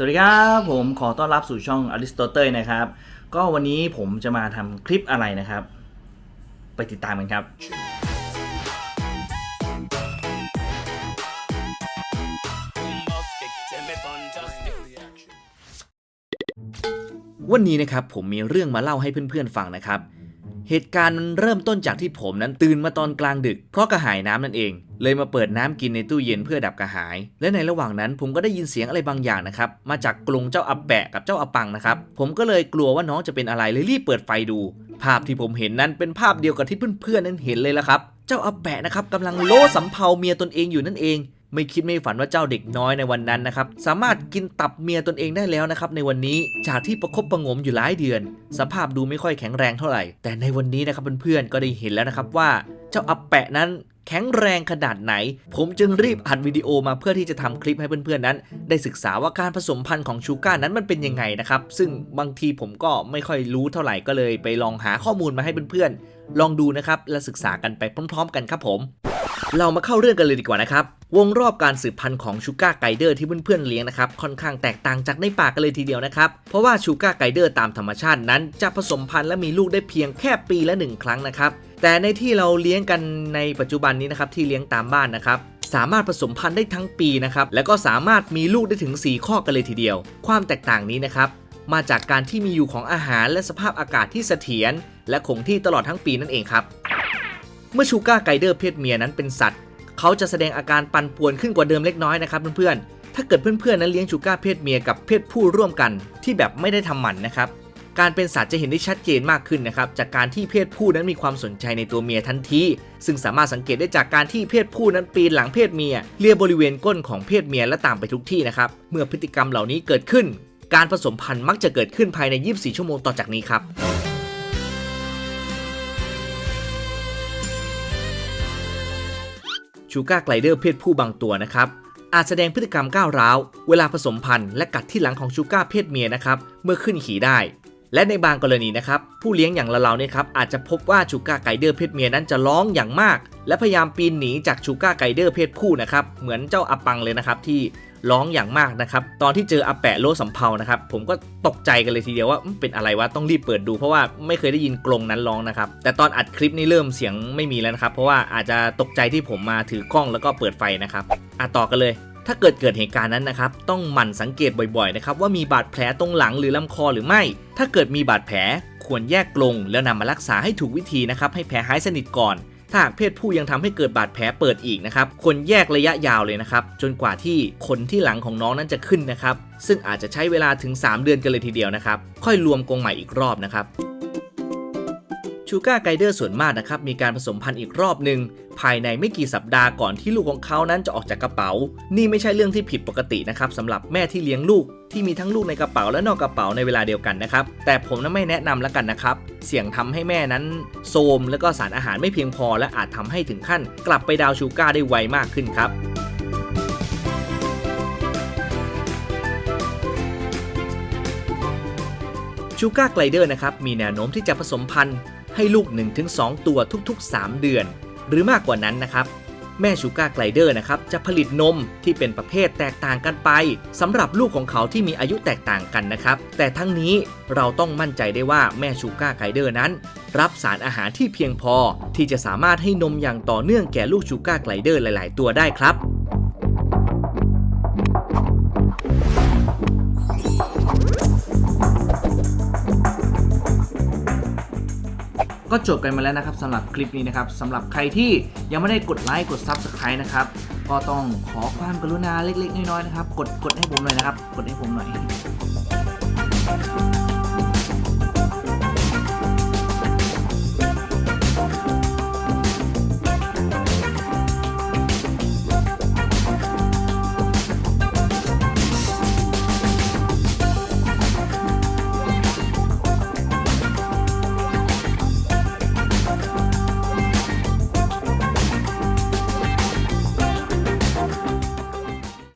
สวัสดีครับผมขอต้อนรับสู่ช่องอ r ริสโตเต e นะครับ ก็วันนี้ผมจะมาทำคลิปอะไรนะครับ ไปติดตามกันครับ วันนี้นะครับผมมีเรื่องมาเล่าให้เพื่อนๆฟังนะครับ เหตุการณ์มันเริ่มต้นจากที่ผมนั้นตื่นมาตอนกลางดึก เพราะกระหายน้ำนั่นเอง เลยมาเปิดน้ำกินในตู้เย็นเพื่อดับกระหาย และในระหว่างนั้นผมก็ได้ยินเสียงอะไรบางอย่างนะครับ มาจากกรงเจ้าอับแปะกับเจ้าอับปังนะครับ ผมก็เลยกลัวว่าน้องจะเป็นอะไรเลยรีบเปิดไฟดู ภาพที่ผมเห็นนั้นเป็นภาพเดียวกับที่เพื่อนๆนั้นเห็นเลยละครับ เจ้าอับแปะนะครับกำลังโล้สำเภาเมียตนเองอยู่นั่นเอง ไม่คิดไม่ฝันว่าเจ้าเด็กน้อยในวันนั้นนะครับ สามารถกินตับเมียตนเองได้แล้วนะครับ ในวันนี้จากที่ประคบประงมอยู่หลายเดือน สภาพดูไม่ค่อยแข็งแรงเท่าไหร่ แต่ในวันนี้นะครับเพื่อนๆก็ได้เห็นแล้วนะครับว่าเจ้าอับแปะนั้นแข็งแรงขนาดไหน ผมจึงรีบอัดวิดีโอมาเพื่อที่จะทำคลิปให้เพื่อนๆนั้น ได้ศึกษาว่าการผสมพันธุ์ของชูก้านั้นมันเป็นยังไงนะครับ ซึ่งบางทีผมก็ไม่ค่อยรู้เท่าไหร่ก็เลย ไปลองหาข้อมูลมาให้เพื่อนๆลองดูนะครับและศึกษากันไปพร้อม ๆ กันครับผม เรามาเข้าเรื่องกันเลยดีกว่านะครับ วงรอบการสืบพันธุ์ของชูการ์ไกเดอร์ที่เพื่อนๆเลี้ยงนะครับค่อนข้างแตกต่างจากในป่ากันเลยทีเดียวนะครับ เพราะว่าชูการ์ไกเดอร์ตามธรรมชาตินั้น จะผสมพันธุ์และมีลูกได้เพียงแค่ปีละหนึ่งครั้งนะครับ แต่ในที่เราเลี้ยงกันในปัจจุบันนี้นะครับที่เลี้ยงตามบ้านนะครับสามารถผสมพันธุ์ได้ทั้งปีนะครับแล้วก็สามารถมีลูกได้ถึง 4 ข้อกันเลยทีเดียว ความแตกต่างนี้นะครับมาจากการที่มีอยู่ของอาหารและสภาพอากาศที่เสถียรและคงที่ตลอดทั้งปีนั่นเองครับเมื่อชูการ์ไกเดอร์เพศเมียนั้นเป็นสัตว์ เขาจะแสดงอาการปั่นป่วนขึ้นกว่าเดิมเล็กน้อยนะครับเพื่อนๆ ถ้าเกิดเพื่อนๆนั้นเลี้ยงชูก้าเพศเมียกับเพศผู้ร่วมกันที่แบบไม่ได้ทำหมันนะครับ การเป็นสัตว์จะเห็นได้ชัดเจนมากขึ้นนะครับจากการที่เพศผู้นั้นมีความสนใจในตัวเมียทันที ซึ่งสามารถสังเกตได้จากการที่เพศผู้นั้นปีนหลังเพศเมียเลียบริเวณก้นของเพศเมียและตามไปทุกที่นะครับ เมื่อพฤติกรรมเหล่านี้เกิดขึ้น การผสมพันธุ์มักจะเกิดขึ้นภายใน 24 ชั่วโมงต่อจากนี้ครับ ชูการ์ไกลเดอร์เพศผู้บางตัวนะครับอาจแสดงพฤติกรรมก้าวร้าว เวลาผสมพันธุ์และกัดที่หลังของชูการ์เพศเมียนะครับเมื่อขึ้นขี่ได้ และในบางกรณีนะครับผู้เลี้ยงอย่างเราๆเนี่ยครับอาจจะพบว่าชูการ์ไกเดอร์เพศเมียนั้นจะร้องอย่างมาก และพยายามปีนหนีจากชูการ์ไกเดอร์เพศผู้นะครับเหมือนเจ้าอัปปังเลยนะครับที่ ร้องอย่างมากนะครับ ตอนที่เจออาแปะโลสำเภานะครับ ผมก็ตกใจกันเลยทีเดียวว่าเป็นอะไรวะ ต้องรีบเปิดดูเพราะว่าไม่เคยได้ยินกรงนั้นร้องนะครับ แต่ตอนอัดคลิปนี้เริ่มเสียงไม่มีแล้วนะครับ เพราะว่าอาจจะตกใจที่ผมมาถือกล้องแล้วก็เปิดไฟนะครับอะต่อกันเลยถ้าเกิดเกิดเหตุการณ์นั้นนะครับ ต้องหมั่นสังเกตบ่อยๆนะครับว่ามีบาดแผลตรงหลังหรือลำคอหรือไม่ ถ้าเกิดมีบาดแผลควรแยกกรงแล้วนำมารักษาให้ถูกวิธีนะครับให้แผลหายสนิทก่อน ถ้าหากเพศผู้ยังทำให้เกิดบาดแผลเปิดอีกนะครับควรแยกระยะยาวเลยนะครับ จนกว่าที่ขนที่หลังของน้องนั้นจะขึ้นนะครับ ซึ่งอาจจะใช้เวลาถึง 3 เดือนกันเลยทีเดียวนะครับ ค่อยรวมกรงใหม่อีกรอบนะครับ ชูการ์ไกเดอร์ส่วนมากนะครับมีการผสมพันธุ์อีกรอบหนึ่งภายในไม่กี่สัปดาห์ก่อนที่ลูกของเขานั้นจะออกจากกระเป๋า นี่ไม่ใช่เรื่องที่ผิดปกตินะครับสำหรับแม่ที่เลี้ยงลูกที่มีทั้งลูกในกระเป๋าและนอกกระเป๋าในเวลาเดียวกันนะครับ แต่ผมนั้นไม่แนะนำแล้วกันนะครับ เสี่ยงทำให้แม่นั้นโทมและก็สารอาหารไม่เพียงพอ และอาจทำให้ถึงขั้น กลับไปดาวชูการ์ได้ไวมากขึ้นครับชูการ์ไกลเดอร์นะครับมีแนวโน้มที่จะผสมพันธุ์ ให้ลูก 1-2 ตัวทุก ๆ 3 เดือน หรือมากกว่านั้นนะครับ แม่ชูการ์ไกลเดอร์นะครับจะผลิตนมที่เป็นประเภทแตกต่างกันไปสำหรับลูกของเขาที่มีอายุแตกต่างกันนะครับ แต่ทั้งนี้เราต้องมั่นใจได้ว่าแม่ชูการ์ไกลเดอร์นั้น รับสารอาหารที่เพียงพอ ที่จะสามารถให้นมอย่างต่อเนื่องแก่ลูกชูการ์ไกลเดอร์หลาย ๆ ตัวได้ครับ ก็จบกันมาแล้วนะครับสำหรับคลิปนี้นะครับสำหรับใครที่ยังไม่ได้กดไลค์กด Subscribe นะครับก็ต้องขอความกรุณาเล็กๆ น้อยๆนะครับ กดกดให้ผมหน่อยนะครับ กดให้ผมหน่อย